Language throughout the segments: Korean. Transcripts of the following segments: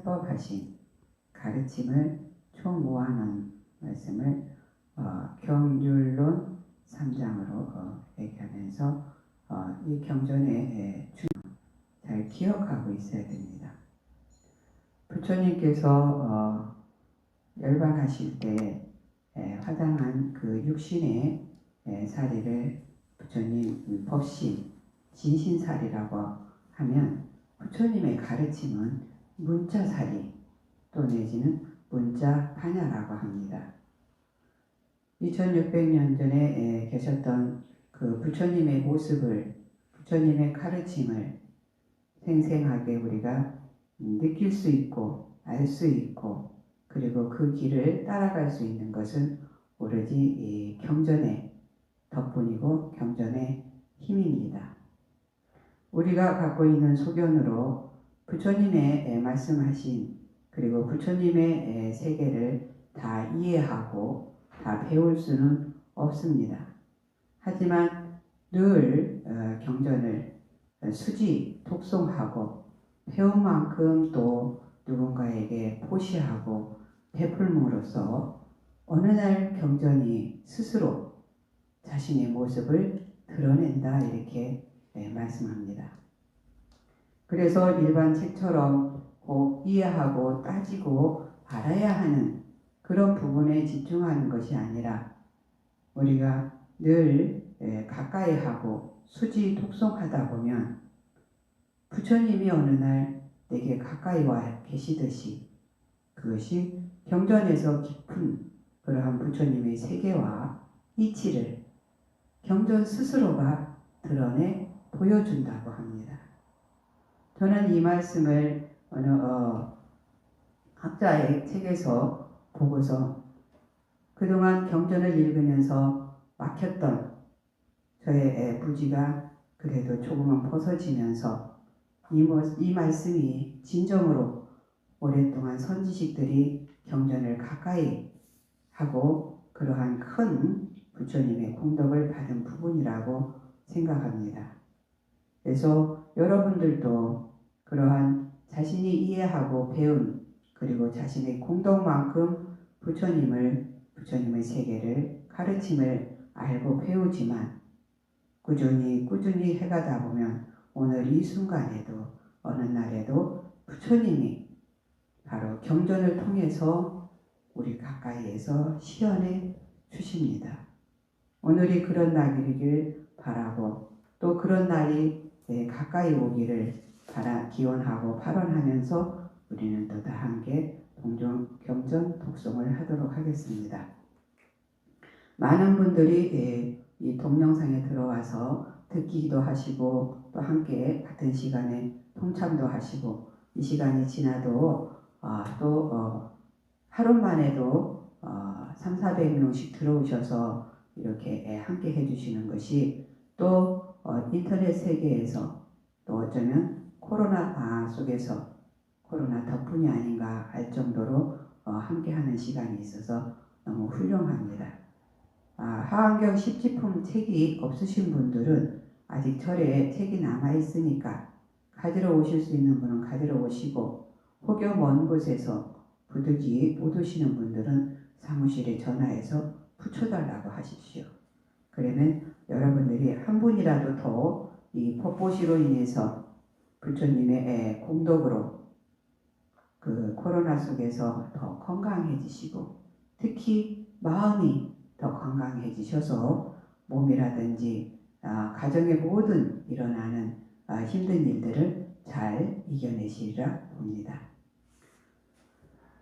설법하신 가르침을 총 모아놓은 말씀을 어, 경률론 3장으로 어, 얘기하면서 어, 이 경전의 중잘 기억하고 있어야 됩니다. 부처님께서 어, 열반하실 때 에, 화장한 그 육신의 에, 사리를 부처님 음, 법신 진신사리라고 하면 부처님의 가르침은 문자사리 또 내지는 문자 파냐라고 합니다. 2600년 전에 에, 계셨던 그 부처님의 모습을 부처님의 가르침을 생생하게 우리가 느낄 수 있고 알 수 있고 그리고 그 길을 따라갈 수 있는 것은 오로지 이 경전의 덕분이고 경전의 힘입니다. 우리가 갖고 있는 소견으로 부처님의 말씀하신 그리고 부처님의 세계를 다 이해하고 다 배울 수는 없습니다. 하지만 늘 어, 경전을 수지 독송하고 배운 만큼 또 누군가에게 포시하고 베풀므로써 어느 날 경전이 스스로 자신의 모습을 드러낸다 이렇게 네, 말씀합니다. 그래서 일반 책처럼 꼭 이해하고 따지고 알아야 하는 그런 부분에 집중하는 것이 아니라 우리가 늘 예, 가까이 하고 수지 독송하다 보면 부처님이 어느 날 내게 가까이 와 계시듯이 그것이 경전에서 깊은 그러한 부처님의 세계와 이치를 경전 스스로가 드러내 보여준다고 합니다. 저는 이 말씀을 어느 어, 학자의 책에서 보고서 그동안 경전을 읽으면서 막혔던 저의 부지가 그래도 조금은 벗어지면서 이, 이 말씀이 진정으로 오랫동안 선지식들이 경전을 가까이 하고 그러한 큰 부처님의 공덕을 받은 부분이라고 생각합니다. 그래서 여러분들도 그러한 자신이 이해하고 배운 그리고 자신의 공덕만큼 부처님을 부처님의 세계를 가르침을 알고 배우지만 꾸준히 꾸준히 해가다 보면 오늘 이 순간에도 어느 날에도 부처님이 바로 경전을 통해서 우리 가까이에서 시연해 주십니다. 오늘이 그런 날이길 바라고 또 그런 날이 가까이 오기를 바라 기원하고 발언하면서 우리는 또다 함께 동정 경전 독송을 하도록 하겠습니다. 많은 분들이 이 동영상에 들어와서 듣기도 하시고 또 함께 같은 시간에 통참도 하시고 이 시간이 지나도 어, 또 어, 하루만에도 어, 3, 400명씩 들어오셔서 이렇게 함께 해주시는 것이 또 어, 인터넷 세계에서 또 어쩌면 코로나 속에서 코로나 덕분이 아닌가 할 정도로 어, 함께하는 시간이 있어서 너무 훌륭합니다. 아, 하환경 십지품 책이 없으신 분들은 아직 절에 책이 남아 있으니까 가지러 오실 수 있는 분은 가지러 오시고 혹여 먼 곳에서 부득이 못 오시는 분들은 사무실에 전화해서 붙여달라고 하십시오. 그러면 여러분들이 한 분이라도 더 이 법보시로 인해서 부처님의 공덕으로 그 코로나 속에서 더 건강해지시고 특히 마음이 더 건강해지셔서 몸이라든지 아, 가정의 모든 일어나는 아, 힘든 일들을 잘 이겨내시리라 봅니다.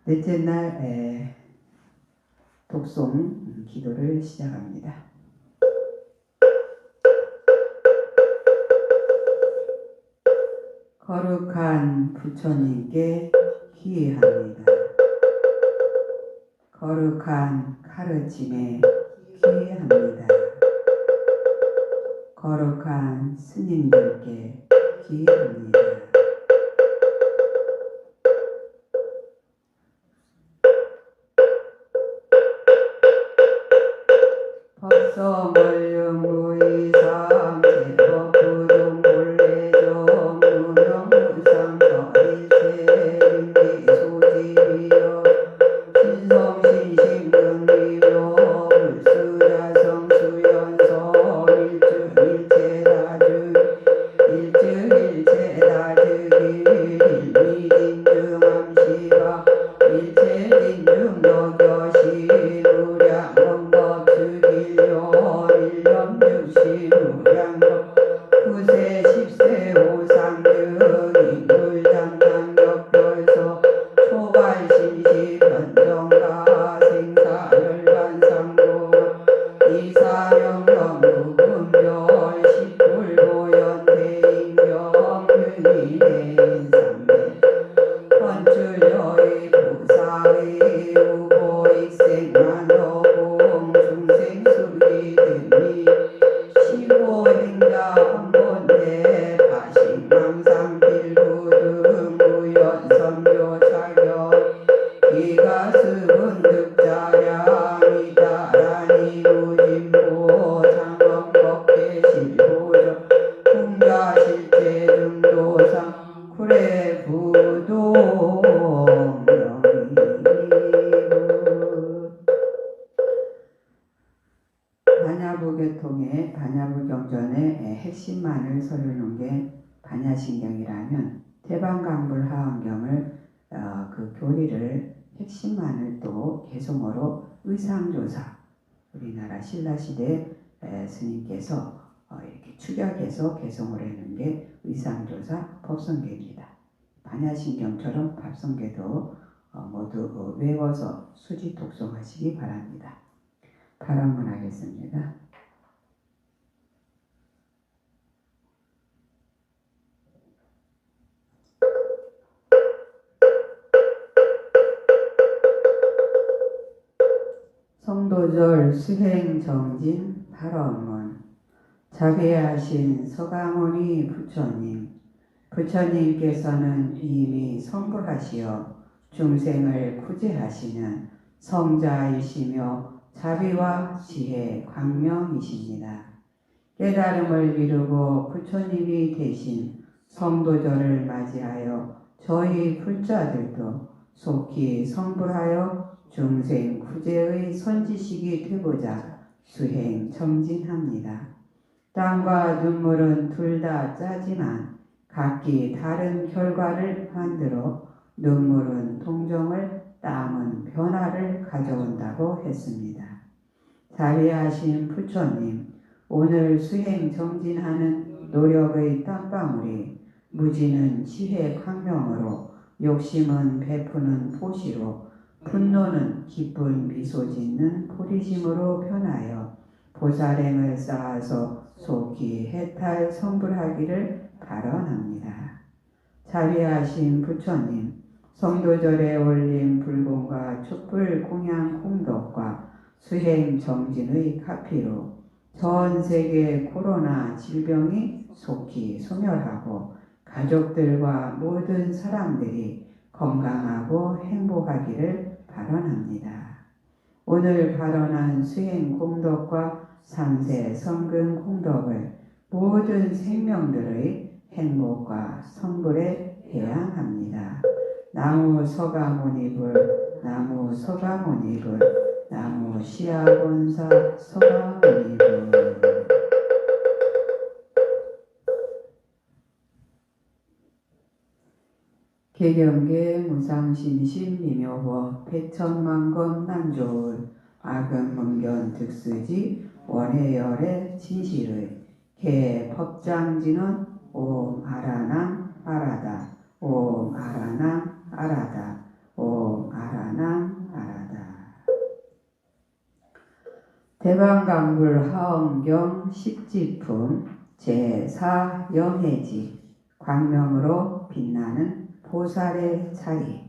넷째 날 독송 기도를 시작합니다. 거룩한 부처님께 기회합니다. 거룩한 가르침에 기회합니다. 거룩한 스님들께 기회합니다. 반야신경이라면 대방강불 하원경을 어, 그 교리를 핵심만을 또 개성어로 의상조사 우리나라 신라시대 에, 스님께서 어, 이렇게 축약해서 개성을 해놓은 게 의상조사 법성계입니다. 반야신경처럼 밥성계도 어, 모두 어, 외워서 수지 독송하시기 바랍니다. 발언문 하겠습니다. 성도절 수행 정진 발언문 자비하신 서가모니 부처님 부처님께서는 이미 성불하시어 중생을 구제하시는 성자이시며 자비와 지혜 광명이십니다. 깨달음을 이루고 부처님이 대신 성도절을 맞이하여 저희 불자들도 속히 성불하여 중생 구제의 선지식이 되고자 수행 정진합니다. 땀과 눈물은 둘 다 짜지만 각기 다른 결과를 만들어 눈물은 동정을 땀은 변화를 가져온다고 했습니다. 자비하신 부처님, 오늘 수행 정진하는 노력의 땀방울이 무지는 지혜 광명으로 욕심은 베푸는 포시로 분노는 기쁜 미소 짓는 포리심으로 변하여 보살행을 쌓아서 속히 해탈 성불하기를 발언합니다. 자비하신 부처님, 성도절에 올린 불공과 촛불 공양 공덕과 수행 정진의 카피로 전 세계 코로나 질병이 속히 소멸하고 가족들과 모든 사람들이 건강하고 행복하기를 발언합니다. 오늘 발언한 수행 공덕과 삼세 성근 공덕을 모든 생명들의 행복과 성불에 대항합니다. 나무 서가모니불, 나무 서가모니불, 나무 시아본사 서가모니불. 개경계 무상심심 미묘법 백천만건 난조울 악은문견 득수지 원해열의 진실의 개 법장지는 옴 아라남 아라다 옴 아라남 아라다 옴 아라남 아라다. 대방강불 하엄경 십지품 제4 영해지 광명으로 빛나는 보살의 자리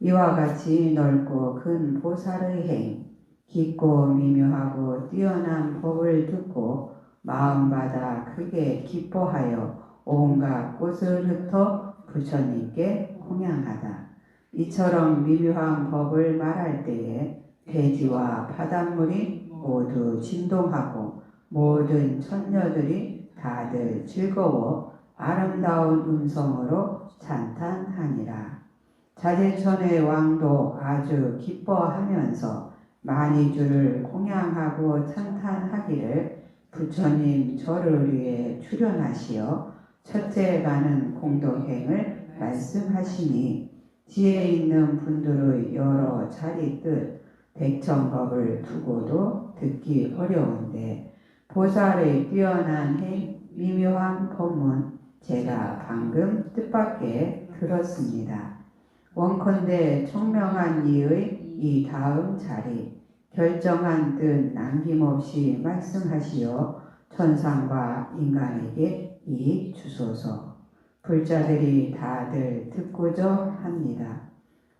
이와 같이 넓고 큰 보살의 행 깊고 미묘하고 뛰어난 법을 듣고 마음받아 크게 기뻐하여 온갖 꽃을 흩어 부처님께 공양하다. 이처럼 미묘한 법을 말할 때에 돼지와 바닷물이 모두 진동하고 모든 천녀들이 다들 즐거워 아름다운 음성으로 찬탄하니라. 자제천의 왕도 아주 기뻐하면서 만이주를 공양하고 찬탄하기를 부처님 저를 위해 출연하시어 첫째 가는 공덕행을 말씀하시니 지혜 있는 분들의 여러 자리 뜻 백천법을 두고도 듣기 어려운데 보살의 뛰어난 행 미묘한 법문 제가 방금 뜻밖에 들었습니다. 원컨대 총명한 이의 이 다음 자리 결정한 뜻 남김없이 말씀하시어 천상과 인간에게 이익 주소서 불자들이 다들 듣고자 합니다.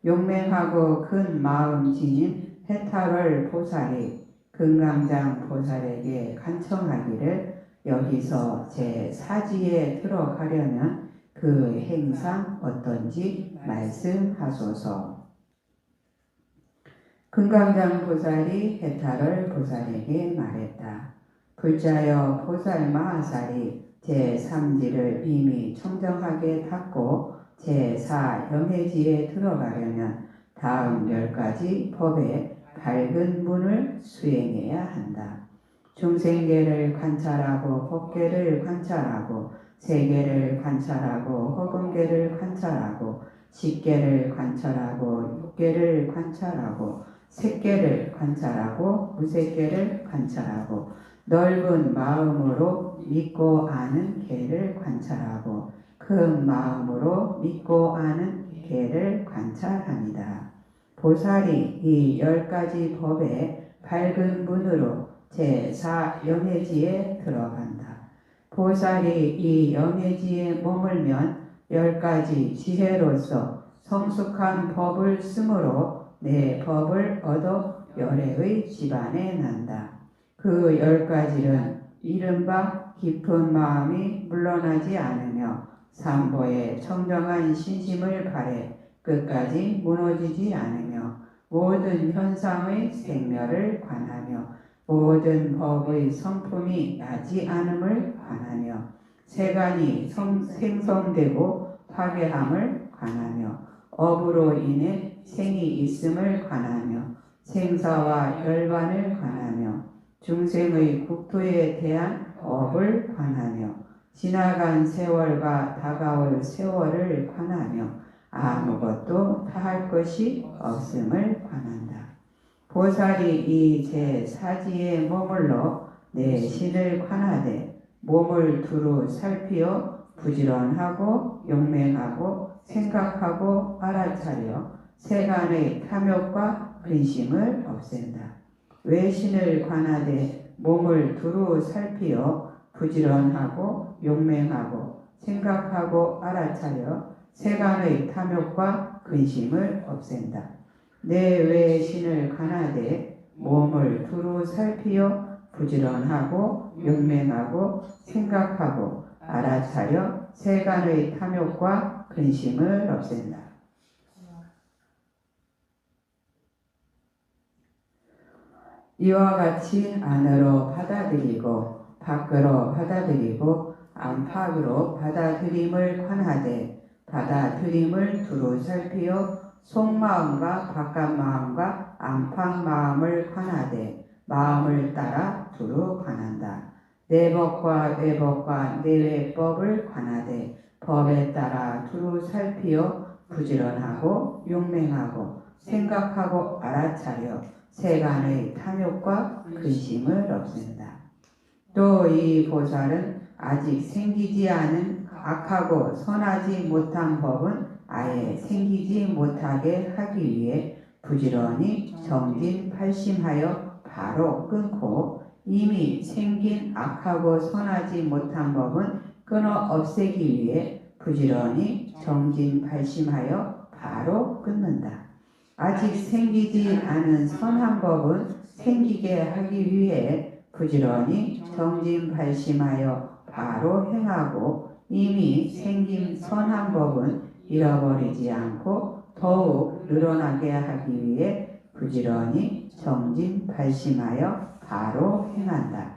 용맹하고 큰 마음 지닌 해탈월 보살이 금강장 보살에게 간청하기를 여기서 제 사지에 들어가려면 그 행상 어떤지 말씀하소서. 금강장 보살이 해탈을 보살에게 말했다. 불자여 보살 마하살이 제3지를 이미 청정하게 닫고 제4 영해지에 들어가려면 다음 열 가지 법의 밝은 문을 수행해야 한다. 중생계를 관찰하고 법계를 관찰하고 세계를 관찰하고 허금계를 관찰하고 식계를 관찰하고 육계를 관찰하고 색계를 관찰하고 무색계를 관찰하고 넓은 마음으로 믿고 아는 개를 관찰하고 큰 마음으로 믿고 아는 개를 관찰합니다. 보살이 이 열 가지 법의 밝은 문으로 제4 영해지에 들어간다. 보살이 이 영해지에 머물면 열 가지 지혜로서 성숙한 법을 쓰므로 내 법을 얻어 열애의 집안에 난다. 그 열 가지는 이른바 깊은 마음이 물러나지 않으며 삼보의 청정한 신심을 바래 끝까지 무너지지 않으며 모든 현상의 생멸을 관하며 모든 법의 성품이 나지 않음을 관하며 세간이 성, 생성되고 파괴함을 관하며 업으로 인해 생이 있음을 관하며 생사와 열반을 관하며 중생의 국토에 대한 업을 관하며 지나간 세월과 다가올 세월을 관하며 아무것도 다할 것이 없음을 관한다. 보살이 이 제 사지에 머물러 내 신을 관하되 몸을 두루 살피어 부지런하고 용맹하고 생각하고 알아차려 세간의 탐욕과 근심을 없앤다. 외신을 관하되 몸을 두루 살피어 부지런하고 용맹하고 생각하고 알아차려 세간의 탐욕과 근심을 없앤다. 내 외 신을 관하되 몸을 두루 살피어 부지런하고 용맹하고 생각하고 알아차려 세간의 탐욕과 근심을 없앤다. 이와 같이 안으로 받아들이고 밖으로 받아들이고 안팎으로 받아들임을 관하되 받아들임을 두루 살피어 속마음과 바깥마음과 안팎마음을 관하되 마음을 따라 두루 관한다. 내법과 외법과 내외법을 관하되 법에 따라 두루 살피어 부지런하고 용맹하고 생각하고 알아차려 세간의 탐욕과 근심을 없앤다. 또 이 보살은 아직 생기지 않은 악하고 선하지 못한 법은 아예 생기지 못하게 하기 위해 부지런히 정진팔심하여 바로 끊고 이미 생긴 악하고 선하지 못한 법은 끊어 없애기 위해 부지런히 정진팔심하여 바로 끊는다. 아직 생기지 않은 선한 법은 생기게 하기 위해 부지런히 정진발심하여 바로 행하고 이미 생긴 선한 법은 잃어버리지 않고 더욱 늘어나게 하기 위해 부지런히 정진 발심하여 바로 행한다.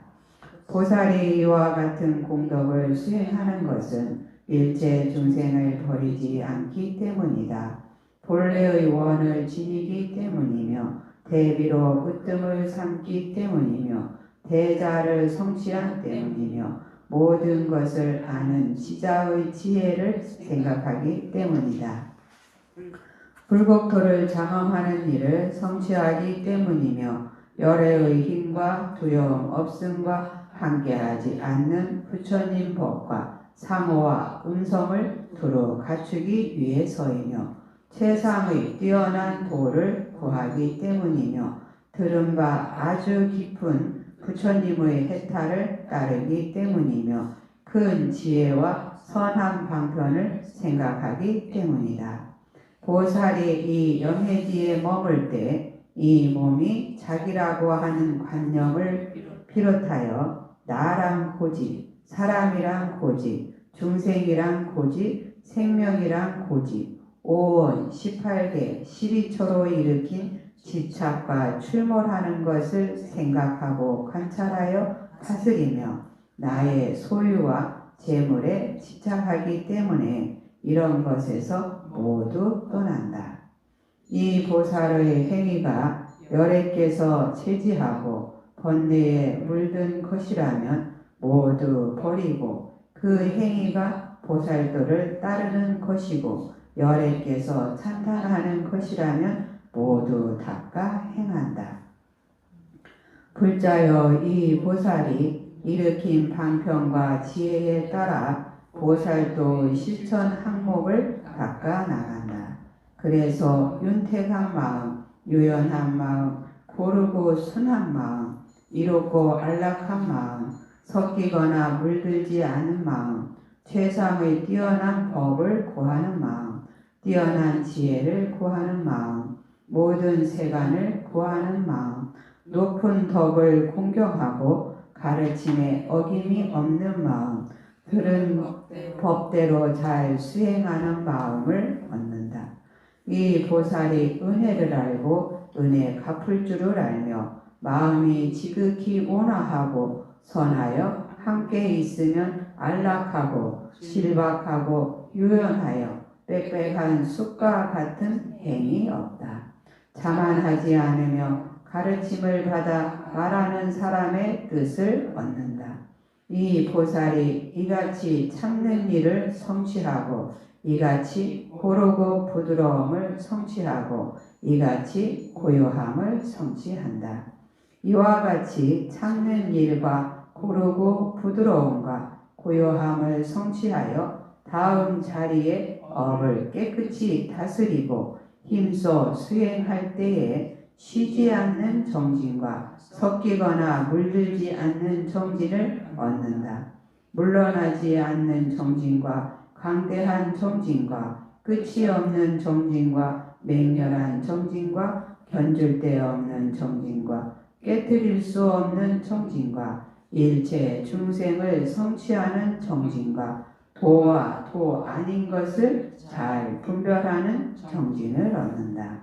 보살이 이와 같은 공덕을 수행하는 것은 일체 중생을 버리지 않기 때문이다. 본래의 원을 지니기 때문이며 대비로 으뜸을 삼기 때문이며 대자를 성취한 때문이며 모든 것을 아는 지자의 지혜를 생각하기 때문이다. 불국토를 장엄하는 일을 성취하기 때문이며 열애의 힘과 두려움 없음과 함께하지 않는 부처님 법과 상호와 음성을 두루 갖추기 위해서이며 최상의 뛰어난 도를 구하기 때문이며 들은 바 아주 깊은 부처님의 해탈을 따르기 때문이며 큰 지혜와 선한 방편을 생각하기 때문이다. 보살이 이 영해지에 머물 때 이 몸이 자기라고 하는 관념을 비롯하여 나랑 고집, 사람이랑 고집, 중생이랑 고집, 생명이랑 고집, 오원 18개 12초로 일으킨 집착과 출몰하는 것을 생각하고 관찰하여 다스리며 나의 소유와 재물에 집착하기 때문에 이런 것에서 모두 떠난다. 이 보살의 행위가 열애께서 체지하고 번뇌에 물든 것이라면 모두 버리고 그 행위가 보살도를 따르는 것이고 열애께서 찬탄하는 것이라면 모두 닦아 행한다. 불자여 이 보살이 일으킨 방편과 지혜에 따라 보살도 실천 항목을 닦아 나간다. 그래서 윤택한 마음, 유연한 마음, 고르고 순한 마음, 이롭고 안락한 마음, 섞이거나 물들지 않은 마음, 최상의 뛰어난 법을 구하는 마음, 뛰어난 지혜를 구하는 마음, 모든 세간을 구하는 마음, 높은 덕을 공경하고 가르침에 어김이 없는 마음, 들은 법대로 잘 수행하는 마음을 얻는다. 이 보살이 은혜를 알고 은혜 갚을 줄을 알며 마음이 지극히 온화하고 선하여 함께 있으면 안락하고 실박하고 유연하여 빽빽한 숲과 같은 행이 없다. 자만하지 않으며 가르침을 받아 말하는 사람의 뜻을 얻는다. 이 보살이 이같이 참는 일을 성취하고 이같이 고르고 부드러움을 성취하고 이같이 고요함을 성취한다. 이와 같이 참는 일과 고르고 부드러움과 고요함을 성취하여 다음 자리에 업을 깨끗이 다스리고 힘써 수행할 때에 쉬지 않는 정진과 섞이거나 물들지 않는 정진을 얻는다. 물러나지 않는 정진과 강대한 정진과 끝이 없는 정진과 맹렬한 정진과 견줄 데 없는 정진과 깨뜨릴 수 없는 정진과 일체 중생을 성취하는 정진과 도와 도 아닌 것을 잘 분별하는 정진을 얻는다.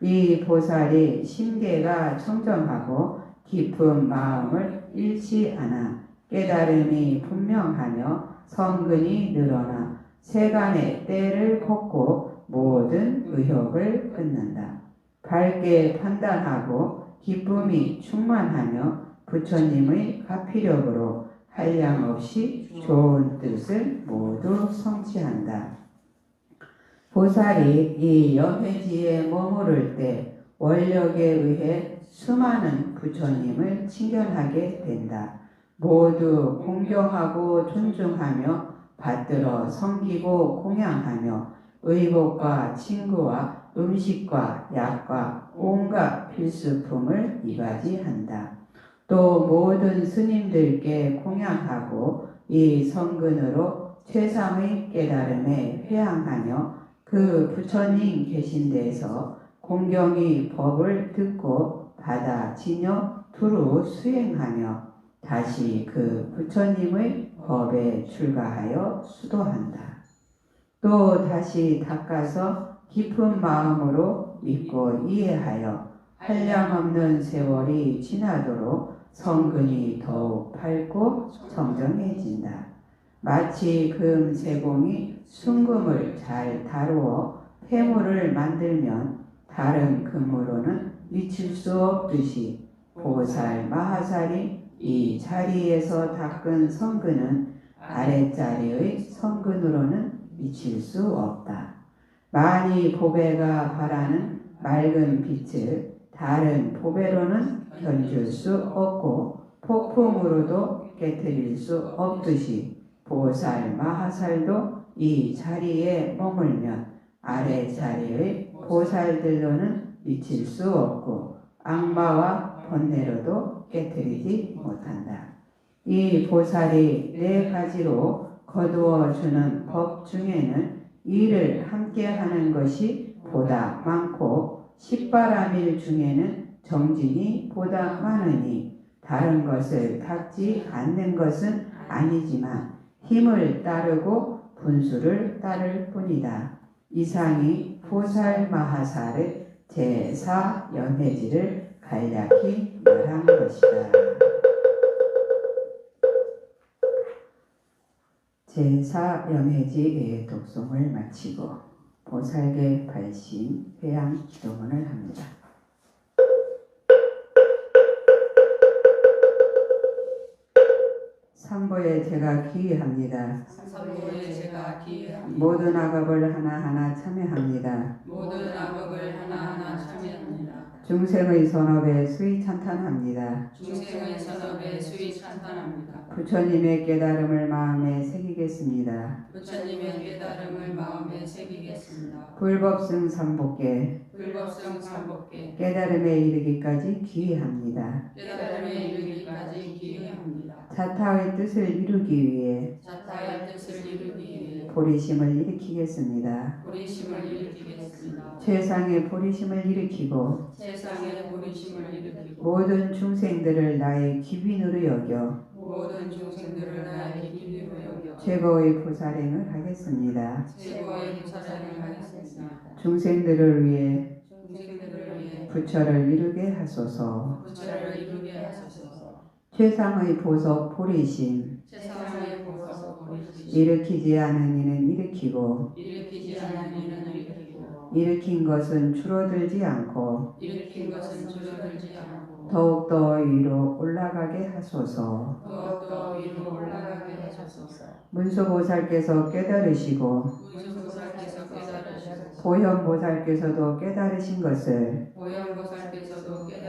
이 보살이 심계가 청정하고 깊은 마음을 잃지 않아 깨달음이 분명하며 성근이 늘어나 세간의 때를 걷고 모든 의욕을 끊는다. 밝게 판단하고 기쁨이 충만하며 부처님의 가피력으로 한량 없이 좋은 뜻을 모두 성취한다. 보살이 이 여회지에 머무를 때 원력에 의해 수많은 부처님을 친견하게 된다. 모두 공경하고 존중하며 받들어 섬기고 공양하며 의복과 친구와 음식과 약과 온갖 필수품을 이바지한다. 또 모든 스님들께 공양하고 이 성근으로 최상의 깨달음에 회항하며 그 부처님 계신 데서 공경이 법을 듣고 받아 지녀 두루 수행하며 다시 그 부처님의 법에 출가하여 수도한다. 또 다시 닦아서 깊은 마음으로 믿고 이해하여 한량없는 세월이 지나도록 성근이 더욱 밝고 정정해진다. 마치 금 세공이 순금을 잘 다루어 폐물을 만들면 다른 금으로는 미칠 수 없듯이 보살 마하살이 이 자리에서 닦은 성근은 아랫자리의 성근으로는 미칠 수 없다. 많이 보배가 바라는 맑은 빛을 다른 보배로는 견줄 수 없고 폭풍으로도 깨뜨릴 수 없듯이 보살 마하살도 이 자리에 머물면 아래 자리의 보살들로는 미칠 수 없고 악마와 번뇌로도 깨뜨리지 못한다. 이 보살이 네 가지로 거두어 주는 법 중에는 일을 함께 하는 것이 보다 많고 십바람일 중에는 정진이 보다 많으니 다른 것을 닦지 않는 것은 아니지만 힘을 따르고 분수를 따를 뿐이다. 이상이 보살 마하사의 제사 연회지를 간략히 말한 것이다. 제사 연회지의 독송을 마치고 보살계 발신 회양 기도문을 합니다. 삼보에 제가 기의합니다. 삼보에 제가 기회합니다. 모든 악업을 하나하나 참여합니다. 모든 악업을 하나하나 참여합니다. 중생의 선업에 수위 찬탄합니다. 중생의 선업에 수위 찬탄합니다. 부처님의 깨달음을 마음에 새기겠습니다. 부처님의 깨달음을 마음에 새기겠습니다. 불법승 삼복계 불법성 삼복계 깨달음에 이르기까지 기회합니다. 깨달음에 이르기까지 기회합니다. 자타의 뜻을 이루기 위해 자타의 뜻을 이루기 위해 보리심을 일으키겠습니다. 보리심을 일으키겠습니다. 최상의 보리심을 일으키고 세상의 보리심을 일으키고 모든 중생들을 나의 기빈으로 여겨 모든 중생들을 나의 기준으로 여겨 최고의 보살행을 하겠습니다. 최고의 부사장을 하겠습니다. 중생들을 위해 중생들을 위해 부처를 이루게 하소서. 부처를 이루게 하소서. 최상의 보석 보리심 세상에 보리시 일으키지 않은 이는 일으키고 일으키지 않은 이는 일으키고 일으킨 것은 줄어들지 않고 일으킨 것은 줄어들지 않고 더욱 더 위로 올라가게 하소서. 더욱 더 위로 올라가게 하소서. 문수보살께서 깨달으시고 무소살께서 깨달으시고 보현보살께서도 깨달으신 것을 보현보살께서도 깨달으신 것을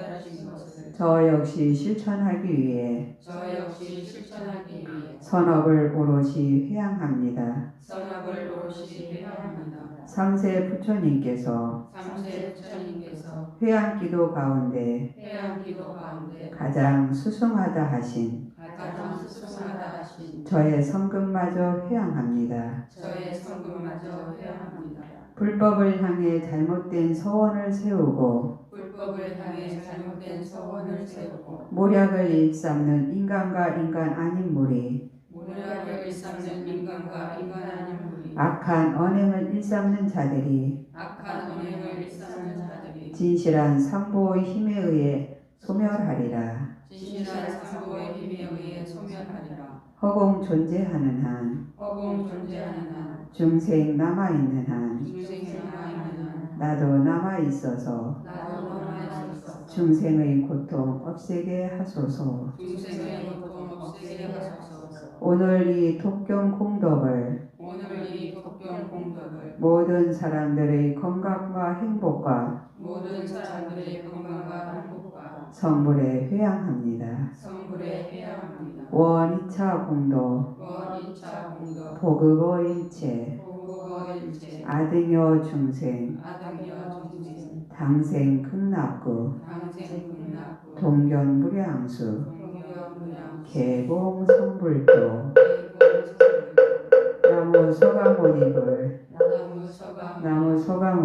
저 역시 실천하기 위해 저 역시 실천하기 위해 선업을 오롯이 회양합니다. 선악을 오롯이 회양합니다. 삼세 부처님께서 삼세 부처님께서 회양기도 가운데 회양 기도 가운데 가장 수승하다 하신 가장 수승하다 하신 저의 성금마저 회양합니다. 저의 성금마저 회양합니다. 불법을 향해 잘못된 서원을 세우고 불법을 향해 잘못된 서원을 세우고 모략을 일삼는 인간과 인간 아닌 무리 모략을 일삼는 인간과 인간 아닌 무리 악한 언행을 일삼는 자들이 악한 언행을 일삼는 자들이 진실한 삼보의 힘에 의해 소멸하리라. 진실한 상고의 힘에 의해 소멸하리라. 허공 존재하는 한 허공 존재하는 한 중생 남아 있는 한 중생이 남아 있는 한 나도 남아 있어서 나도 남아있어서 중생의 고통 없애게 하소서. 중생의 고통 없애게 하소서. 오늘 이 독경 공덕을 오늘 이 독경 공덕을 모든 사람들의 건강과 행복과 모든 사람들의 건강과 행복과 성불에 회양합니다. 성불에 회양합니다. 원이차 공덕, 원 2차 공덕 보급어 일체, 보고거 일체 아등여 중생, 중생 당생 극락구, 당생 극락구 동견 무량수, 동경무량 개공 성불도, 대공성불 나무 소가모니불, 나무 서가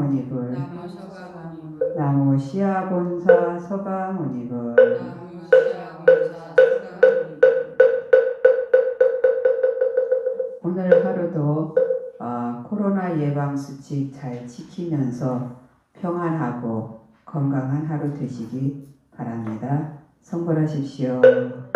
나무 시아본사 서가모니 오늘 하루도 어, 코로나 예방 수칙 잘 지키면서 평안하고 건강한 하루 되시기 바랍니다. 성불하십시오.